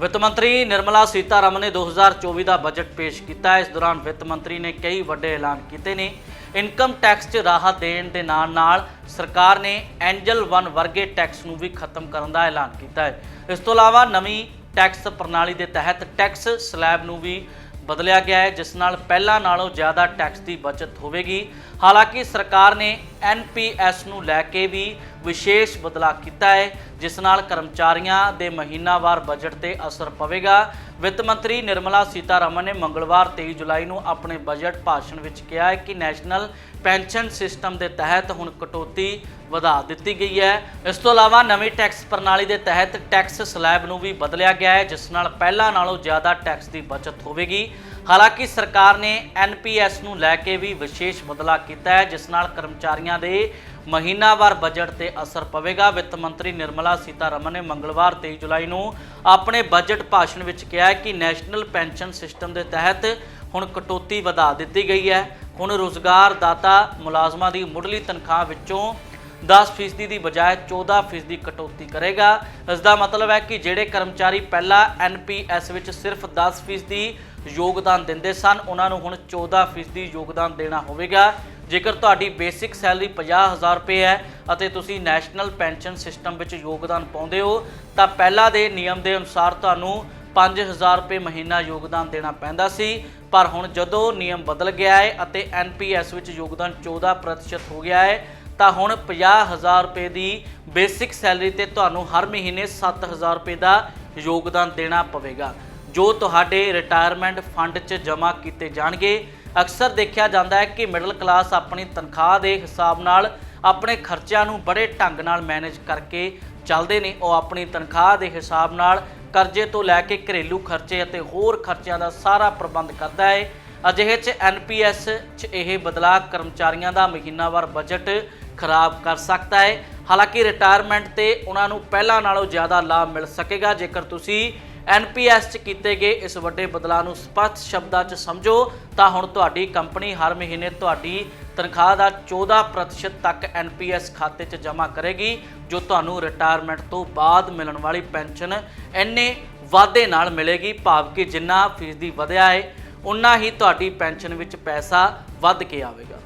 ਵਿੱਤ ਮੰਤਰੀ ਨਿਰਮਲਾ ਸੀਤਾਰਮਨ ਨੇ 2024 ਦਾ ਬਜਟ ਪੇਸ਼ ਕੀਤਾ। ਇਸ ਦੌਰਾਨ ਵਿੱਤ ਮੰਤਰੀ ਨੇ ਕਈ ਵੱਡੇ ਐਲਾਨ ਕੀਤੇ ਨੇ। ਇਨਕਮ ਟੈਕਸ 'ਚ ਰਾਹਤ ਦੇਣ ਦੇ ਨਾਲ-ਨਾਲ ਸਰਕਾਰ ਨੇ ਐਂਜਲ 1 ਵਰਗੇ ਟੈਕਸ ਨੂੰ ਵੀ ਖਤਮ ਕਰਨ ਦਾ ਐਲਾਨ ਕੀਤਾ ਹੈ। ਇਸ ਤੋਂ ਇਲਾਵਾ ਨਵੀਂ ਟੈਕਸ ਪ੍ਰਣਾਲੀ ਦੇ ਤਹਿਤ ਟੈਕਸ ਸਲੈਬ ਨੂੰ ਵੀ ਬਦਲਿਆ ਗਿਆ ਹੈ, ਜਿਸ ਨਾਲ ਪਹਿਲਾਂ ਨਾਲੋਂ ਜ਼ਿਆਦਾ ਟੈਕਸ ਦੀ ਬਚਤ ਹੋਵੇਗੀ। ਹਾਲਾਂਕਿ ਸਰਕਾਰ ਨੇ ਐਨਪੀਐਸ ਨੂੰ ਲੈ ਕੇ ਵੀ ਵਿਸ਼ੇਸ਼ ਬਦਲਾਅ ਕੀਤਾ ਹੈ, ਜਿਸ ਨਾਲ ਕਰਮਚਾਰੀਆਂ ਦੇ ਮਹੀਨਾਵਾਰ ਬਜਟ ਤੇ ਅਸਰ ਪਵੇਗਾ। ਵਿੱਤ ਮੰਤਰੀ ਨਿਰਮਲਾ ਸੀਤਾਰਮਨ ਨੇ ਮੰਗਲਵਾਰ 23 ਜੁਲਾਈ ਨੂੰ ਆਪਣੇ ਬਜਟ ਭਾਸ਼ਣ ਵਿੱਚ ਕਿਹਾ ਹੈ ਕਿ ਨੈਸ਼ਨਲ ਪੈਨਸ਼ਨ ਸਿਸਟਮ ਦੇ ਤਹਿਤ ਹੁਣ ਕਟੌਤੀ ਵਧਾ ਦਿੱਤੀ ਗਈ ਹੈ। ਇਸ ਤੋਂ ਇਲਾਵਾ ਨਵੀਂ ਟੈਕਸ ਪ੍ਰਣਾਲੀ ਦੇ ਤਹਿਤ ਟੈਕਸ ਸਲੈਬ ਨੂੰ ਵੀ ਬਦਲਿਆ ਗਿਆ ਹੈ, ਜਿਸ ਨਾਲ ਪਹਿਲਾਂ ਨਾਲੋਂ ਜ਼ਿਆਦਾ ਟੈਕਸ ਦੀ ਬਚਤ ਹੋਵੇਗੀ। ਹਾਲਾਂਕਿ ਸਰਕਾਰ ਨੇ ਐਨਪੀਐਸ ਨੂੰ ਲੈ ਕੇ ਵੀ ਵਿਸ਼ੇਸ਼ ਬਦਲਾਅ ਕੀਤਾ ਹੈ, ਜਿਸ ਨਾਲ ਕਰਮਚਾਰੀਆਂ ਦੇ ਮਹੀਨਾਵਾਰ ਬਜਟ ਤੇ ਅਸਰ ਪਵੇਗਾ। ਵਿੱਤ ਮੰਤਰੀ ਨਿਰਮਲਾ ਸੀਤਾਰਮਨ ਨੇ ਮੰਗਲਵਾਰ 23 ਜੁਲਾਈ ਨੂੰ ਆਪਣੇ ਬਜਟ ਭਾਸ਼ਣ ਵਿੱਚ ਕਿਹਾ ਕਿ ਨੈਸ਼ਨਲ ਪੈਨਸ਼ਨ ਸਿਸਟਮ ਦੇ ਤਹਿਤ ਹੁਣ ਕਟੌਤੀ ਵਧਾ ਦਿੱਤੀ ਗਈ ਹੈ। ਹੁਣ ਰੋਜ਼ਗਾਰਦਾਤਾ ਮੁਲਾਜ਼ਮਾਂ ਦੀ ਮੁੱਢਲੀ ਤਨਖਾਹ ਵਿੱਚੋਂ 10% ਦੀ ਬਜਾਏ 14% ਦੀ ਕਟੌਤੀ ਕਰੇਗਾ। ਇਸ ਦਾ ਮਤਲਬ ਹੈ ਕਿ ਜਿਹੜੇ ਕਰਮਚਾਰੀ ਪਹਿਲਾਂ ਐਨਪੀਐਸ ਵਿੱਚ ਸਿਰਫ 10% ਦੀ ਯੋਗਦਾਨ ਦਿੰਦੇ ਸਨ, ਉਹਨਾਂ ਨੂੰ ਹੁਣ 14% ਦੀ ਯੋਗਦਾਨ ਦੇਣਾ ਹੋਵੇਗਾ। ਜੇਕਰ ਤੁਹਾਡੀ ਬੇਸਿਕ ਸੈਲਰੀ 50000 ਰੁਪਏ ਹੈ ਅਤੇ ਤੁਸੀਂ ਨੈਸ਼ਨਲ ਪੈਨਸ਼ਨ ਸਿਸਟਮ ਵਿੱਚ ਯੋਗਦਾਨ ਪਾਉਂਦੇ ਹੋ, ਤਾਂ ਪਹਿਲਾਂ ਦੇ ਨਿਯਮ ਦੇ ਅਨੁਸਾਰ ਤੁਹਾਨੂੰ 5000 ਰੁਪਏ ਮਹੀਨਾ ਯੋਗਦਾਨ ਦੇਣਾ ਪੈਂਦਾ ਸੀ। ਪਰ ਹੁਣ ਜਦੋਂ ਨਿਯਮ ਬਦਲ ਗਿਆ ਹੈ ਅਤੇ ਐਨਪੀਐਸ ਵਿੱਚ ਯੋਗਦਾਨ 14% ਹੋ ਗਿਆ ਹੈ ਤਾਂ ਹੁਣ 50000 ਰੁਪਏ ਦੀ ਬੇਸਿਕ ਸੈਲਰੀ ਤੇ ਤੁਹਾਨੂੰ ਹਰ ਮਹੀਨੇ 7000 ਰੁਪਏ ਦਾ ਯੋਗਦਾਨ ਦੇਣਾ ਪਵੇਗਾ, ਜੋ ਤੁਹਾਡੇ ਰਿਟਾਇਰਮੈਂਟ ਫੰਡ 'ਚ ਜਮ੍ਹਾਂ ਕੀਤੇ ਜਾਣਗੇ। ਅਕਸਰ ਦੇਖਿਆ ਜਾਂਦਾ ਹੈ ਕਿ ਮਿਡਲ ਕਲਾਸ ਆਪਣੀ ਤਨਖਾਹ ਦੇ ਹਿਸਾਬ ਨਾਲ ਆਪਣੇ ਖਰਚਿਆਂ ਨੂੰ ਬੜੇ ਢੰਗ ਨਾਲ ਮੈਨੇਜ ਕਰਕੇ ਚੱਲਦੇ ਨੇ। ਉਹ ਆਪਣੀ ਤਨਖਾਹ ਦੇ ਹਿਸਾਬ ਨਾਲ ਕਰਜ਼ੇ ਤੋਂ ਲੈ ਕੇ ਘਰੇਲੂ ਖਰਚੇ ਅਤੇ ਹੋਰ ਖਰਚਿਆਂ ਦਾ ਸਾਰਾ ਪ੍ਰਬੰਧ ਕਰਦਾ ਹੈ। ਅਜਿਹੇ 'ਚ ਐਨਪੀਐਸ 'ਚ ਇਹ ਬਦਲਾਅ ਕਰਮਚਾਰੀਆਂ ਦਾ ਮਹੀਨਾਵਾਰ ਬਜਟ ਖਰਾਬ ਕਰ ਸਕਦਾ ਹੈ। ਹਾਲਾਂਕਿ ਰਿਟਾਇਰਮੈਂਟ ਤੇ ਉਹਨਾਂ ਨੂੰ ਪਹਿਲਾਂ ਨਾਲੋਂ ਜ਼ਿਆਦਾ ਲਾਭ ਮਿਲ ਸਕੇਗਾ। ਜੇਕਰ ਤੁਸੀਂ ਐਨਪੀਐਸ 'ਚ ਕੀਤੇ ਗਏ ਇਸ ਵੱਡੇ ਬਦਲਾਅ ਨੂੰ ਸਪਸ਼ਟ ਸ਼ਬਦਾਂ 'ਚ ਸਮਝੋ, ਤਾਂ ਹੁਣ ਤੁਹਾਡੀ ਕੰਪਨੀ ਹਰ ਮਹੀਨੇ ਤੁਹਾਡੀ ਤਨਖਾਹ ਦਾ 14% ਤੱਕ ਐਨਪੀਐਸ ਖਾਤੇ 'ਚ ਜਮ੍ਹਾਂ ਕਰੇਗੀ, ਜੋ ਤੁਹਾਨੂੰ ਰਿਟਾਇਰਮੈਂਟ ਤੋਂ ਬਾਅਦ ਮਿਲਣ ਵਾਲੀ ਪੈਨਸ਼ਨ ਇੰਨੇ ਵਾਧੇ ਨਾਲ ਮਿਲੇਗੀ। ਭਾਵ ਕਿ ਜਿੰਨਾ ਫੀਸਦੀ ਵਧਿਆ ਹੈ ਉਨਾ ਹੀ ਤੁਹਾਡੀ ਪੈਨਸ਼ਨ ਵਿੱਚ ਪੈਸਾ ਵੱਧ ਕੇ ਆਵੇਗਾ।